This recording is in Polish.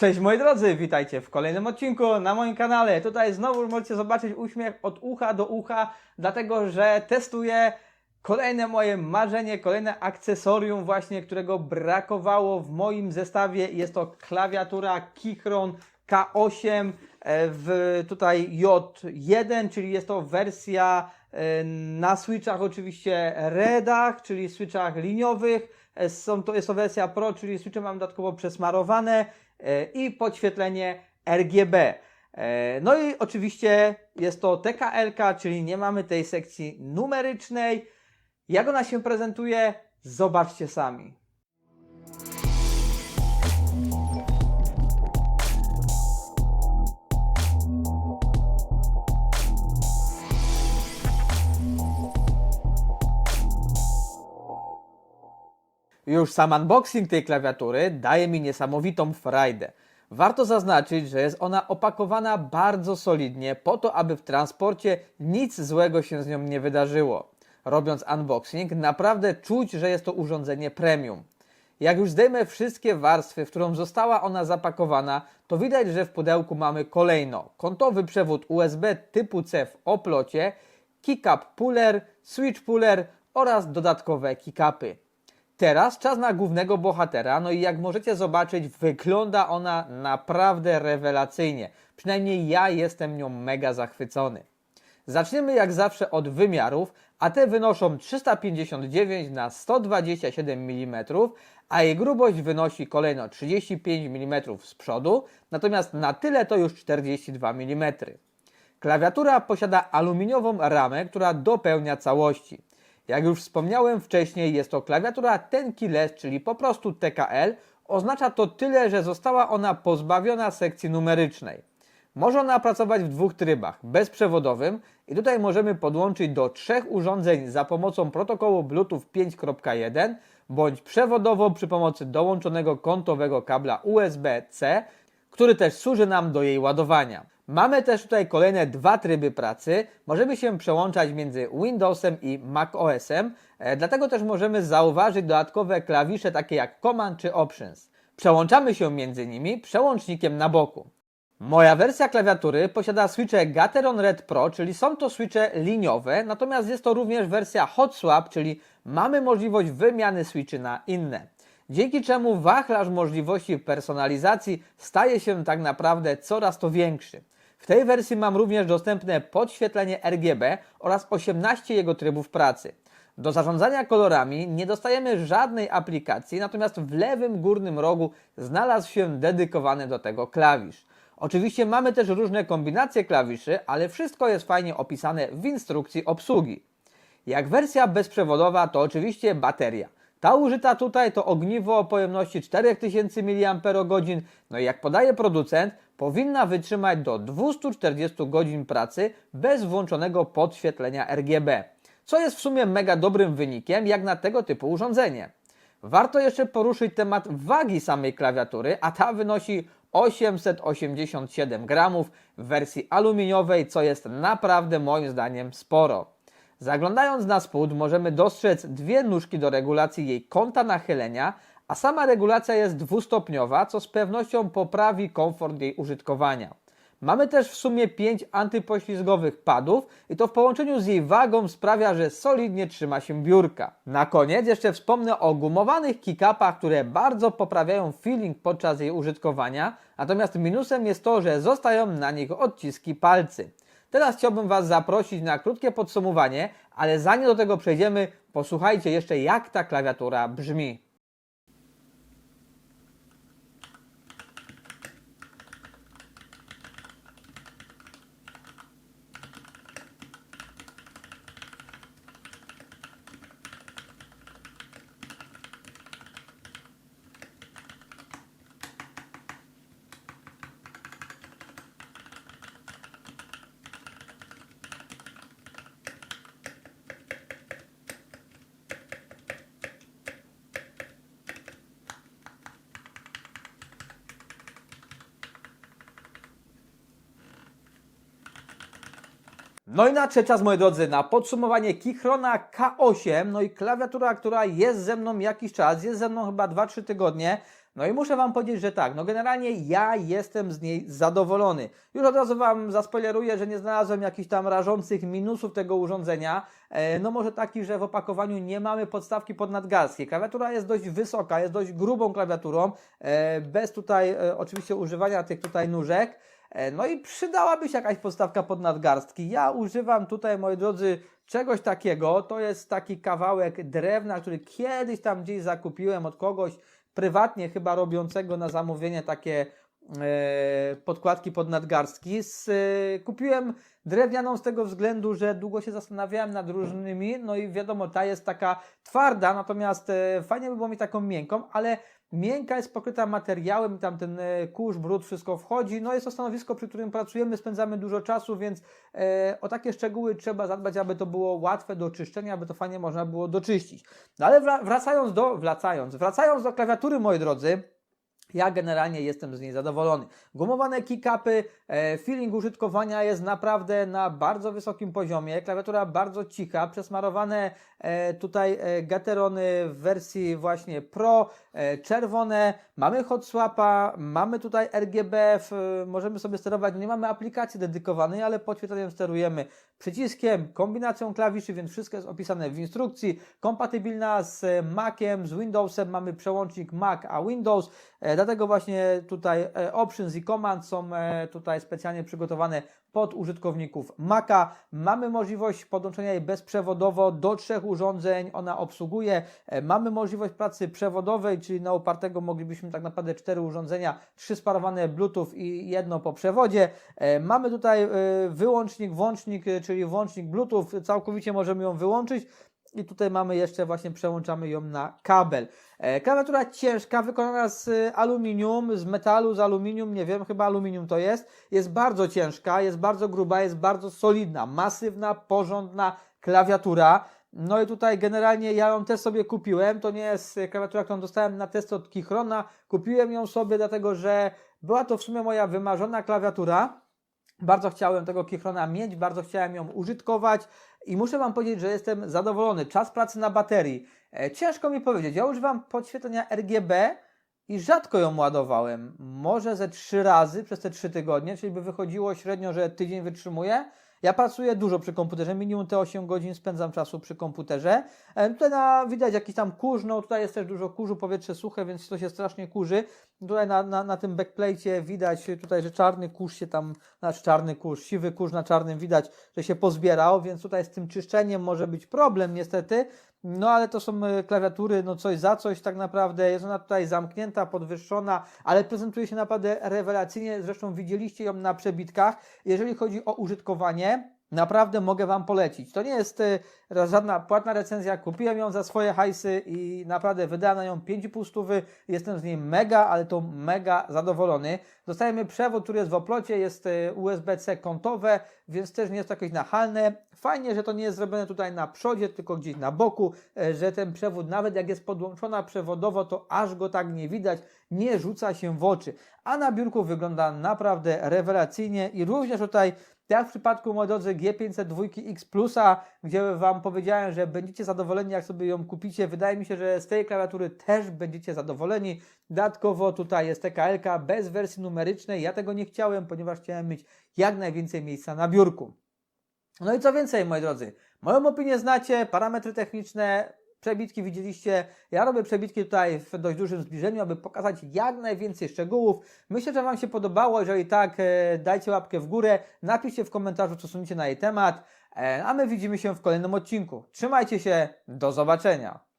Cześć moi drodzy, witajcie w kolejnym odcinku na moim kanale. Tutaj znowu możecie zobaczyć uśmiech od ucha do ucha, dlatego że testuję kolejne moje marzenie, kolejne akcesorium właśnie, którego brakowało w moim zestawie. Jest to klawiatura Keychron K8 e, w tutaj J1, czyli jest to wersja e, na switchach oczywiście REDach, czyli switchach liniowych. E, Są to, jest to wersja Pro, czyli switche mam dodatkowo przesmarowane i podświetlenie RGB. E, No i oczywiście jest to TKL, czyli nie mamy tej sekcji numerycznej. Jak ona się prezentuje? Zobaczcie sami. Już sam unboxing tej klawiatury daje mi niesamowitą frajdę. Warto zaznaczyć, że jest ona opakowana bardzo solidnie po to, aby w transporcie nic złego się z nią nie wydarzyło. Robiąc unboxing, naprawdę czuć, że jest to urządzenie premium. Jak już zdejmę wszystkie warstwy, w którą została ona zapakowana, to widać, że w pudełku mamy kolejno kątowy przewód USB typu C w oplocie, keycap puller, switch puller oraz dodatkowe keycapy. Teraz czas na głównego bohatera, no i jak możecie zobaczyć, wygląda ona naprawdę rewelacyjnie. Przynajmniej ja jestem nią mega zachwycony. Zaczniemy jak zawsze od wymiarów, a te wynoszą 359 na 127 mm, a jej grubość wynosi kolejno 35 mm z przodu, natomiast na tyle to już 42 mm. Klawiatura posiada aluminiową ramę, która dopełnia całości. Jak już wspomniałem wcześniej, jest to klawiatura Tenkeyless, czyli po prostu TKL. Oznacza to tyle, że została ona pozbawiona sekcji numerycznej. Może ona pracować w dwóch trybach: bezprzewodowym i tutaj możemy podłączyć do trzech urządzeń za pomocą protokołu Bluetooth 5.1 bądź przewodowo przy pomocy dołączonego kątowego kabla USB-C, który też służy nam do jej ładowania. Mamy też tutaj kolejne dwa tryby pracy. Możemy się przełączać między Windowsem i macOSem, e, dlatego też możemy zauważyć dodatkowe klawisze takie jak Command czy Options. Przełączamy się między nimi przełącznikiem na boku. Moja wersja klawiatury posiada switche Gateron Red Pro, czyli są to switche liniowe, natomiast jest to również wersja Hot Swap, czyli mamy możliwość wymiany switchy na inne. Dzięki czemu wachlarz możliwości personalizacji staje się tak naprawdę coraz to większy. W tej wersji mam również dostępne podświetlenie RGB oraz 18 jego trybów pracy. Do zarządzania kolorami nie dostajemy żadnej aplikacji, natomiast w lewym górnym rogu znalazł się dedykowany do tego klawisz. Oczywiście mamy też różne kombinacje klawiszy, ale wszystko jest fajnie opisane w instrukcji obsługi. Jak wersja bezprzewodowa to oczywiście bateria. Ta użyta tutaj to ogniwo o pojemności 4000 mAh, no i jak podaje producent, powinna wytrzymać do 240 godzin pracy bez włączonego podświetlenia RGB, co jest w sumie mega dobrym wynikiem jak na tego typu urządzenie. Warto jeszcze poruszyć temat wagi samej klawiatury, a ta wynosi 887 gramów w wersji aluminiowej, co jest naprawdę moim zdaniem sporo. Zaglądając na spód możemy dostrzec dwie nóżki do regulacji jej kąta nachylenia, a sama regulacja jest dwustopniowa, co z pewnością poprawi komfort jej użytkowania. Mamy też w sumie 5 antypoślizgowych padów i to w połączeniu z jej wagą sprawia, że solidnie trzyma się biurka. Na koniec jeszcze wspomnę o gumowanych kickupach, które bardzo poprawiają feeling podczas jej użytkowania, natomiast minusem jest to, że zostają na nich odciski palcy. Teraz chciałbym Was zaprosić na krótkie podsumowanie, ale zanim do tego przejdziemy, posłuchajcie jeszcze jak ta klawiatura brzmi. No i nadszedł czas, moi drodzy, na podsumowanie Keychrona K8. No i klawiatura, która jest ze mną jakiś czas, jest ze mną chyba 2-3 tygodnie. No i muszę Wam powiedzieć, że tak, no generalnie ja jestem z niej zadowolony. Już od razu Wam zaspoileruję, że nie znalazłem jakichś tam rażących minusów tego urządzenia. E, No może taki, że w opakowaniu nie mamy podstawki pod nadgarstki. Klawiatura jest dość wysoka, jest dość grubą klawiaturą, e, bez tutaj e, oczywiście używania tych tutaj nóżek. E, No i przydałaby się jakaś podstawka pod nadgarstki. Ja używam tutaj, moi drodzy, czegoś takiego. To jest taki kawałek drewna, który kiedyś tam gdzieś zakupiłem od kogoś prywatnie, chyba robiącego na zamówienie takie e, podkładki pod nadgarstki. E, kupiłem drewnianą z tego względu, że długo się zastanawiałem nad różnymi. No i wiadomo, ta jest taka twarda, natomiast fajnie by było mieć taką miękką, ale Miękka jest pokryta materiałem, tam ten e, kurz, brud, wszystko wchodzi. No jest to stanowisko, przy którym pracujemy, spędzamy dużo czasu, więc e, o takie szczegóły trzeba zadbać, aby to było łatwe do czyszczenia, aby to fajnie można było doczyścić. No ale wra- wracając do, wracając, wracając do klawiatury, moi drodzy, ja generalnie jestem z niej zadowolony. Gumowane kickupy, e, feeling użytkowania jest naprawdę na bardzo wysokim poziomie. Klawiatura bardzo cicha, przesmarowane e, tutaj e, gaterony w wersji właśnie Pro, czerwone. Mamy hot swapa, mamy tutaj RGB, w, możemy sobie sterować. Nie mamy aplikacji dedykowanej, ale podświetleniem sterujemy przyciskiem, kombinacją klawiszy, więc wszystko jest opisane w instrukcji. Kompatybilna z Maciem, z Windowsem, mamy przełącznik Mac a Windows. E, Dlatego właśnie tutaj e, options i command są e, tutaj specjalnie przygotowane pod użytkowników Maca. Mamy możliwość podłączenia jej bezprzewodowo do trzech urządzeń. Ona obsługuje. E, Mamy możliwość pracy przewodowej, czyli na opartego moglibyśmy tak naprawdę cztery urządzenia, trzy sparowane Bluetooth i jedno po przewodzie. E, Mamy tutaj e, wyłącznik, włącznik, czyli włącznik Bluetooth. Całkowicie możemy ją wyłączyć. I tutaj mamy jeszcze właśnie przełączamy ją na kabel. E, klawiatura ciężka, wykonana z e, aluminium, z metalu, z aluminium, nie wiem, chyba aluminium to jest. Jest bardzo ciężka, jest bardzo gruba, jest bardzo solidna, masywna, porządna klawiatura. No i tutaj generalnie ja ją też sobie kupiłem. To nie jest e, klawiatura, którą dostałem na test od Kichrona. Kupiłem ją sobie dlatego, że była to w sumie moja wymarzona klawiatura. Bardzo chciałem tego Kichrona mieć, bardzo chciałem ją użytkować i muszę Wam powiedzieć, że jestem zadowolony. Czas pracy na baterii. E, ciężko mi powiedzieć. Ja używam podświetlenia RGB i rzadko ją ładowałem. Może ze trzy razy przez te trzy tygodnie, czyli by wychodziło średnio, że tydzień wytrzymuje. Ja pracuję dużo przy komputerze, minimum te 8 godzin spędzam czasu przy komputerze. E, tutaj na, widać jakiś tam kurz, no tutaj jest też dużo kurzu, powietrze suche, więc to się strasznie kurzy. Tutaj na, na, na tym backplate widać tutaj, że czarny kurz się tam, znaczy czarny kurz, siwy kurz na czarnym widać, że się pozbierał, więc tutaj z tym czyszczeniem może być problem niestety. No ale to są e, klawiatury, no coś za coś tak naprawdę. Jest ona tutaj zamknięta, podwyższona, ale prezentuje się naprawdę rewelacyjnie. Zresztą widzieliście ją na przebitkach. Jeżeli chodzi o użytkowanie, naprawdę mogę Wam polecić. To nie jest e, żadna płatna recenzja. Kupiłem ją za swoje hajsy i naprawdę wydałem na nią 5,5 stówy. Jestem z niej mega, ale to mega zadowolony. Dostajemy przewód, który jest w oplocie, jest e, USB-C kątowe, więc też nie jest to jakieś nachalne. Fajnie, że to nie jest zrobione tutaj na przodzie, tylko gdzieś na boku, e, że ten przewód, nawet jak jest podłączona przewodowo, to aż go tak nie widać, nie rzuca się w oczy. A na biurku wygląda naprawdę rewelacyjnie i również tutaj jak w przypadku, moi drodzy, G502X Plusa, gdzie Wam powiedziałem, że będziecie zadowoleni, jak sobie ją kupicie. Wydaje mi się, że z tej klawiatury też będziecie zadowoleni. Dodatkowo tutaj jest TKL bez wersji numerycznej. Ja tego nie chciałem, ponieważ chciałem mieć jak najwięcej miejsca na biurku. No i co więcej, moi drodzy, moją opinię znacie, parametry techniczne, przebitki widzieliście. Ja robię przebitki tutaj w dość dużym zbliżeniu, aby pokazać jak najwięcej szczegółów. Myślę, że Wam się podobało. Jeżeli tak, e, dajcie łapkę w górę, napiszcie w komentarzu, co sądzicie na jej temat. E, A my widzimy się w kolejnym odcinku. Trzymajcie się, do zobaczenia.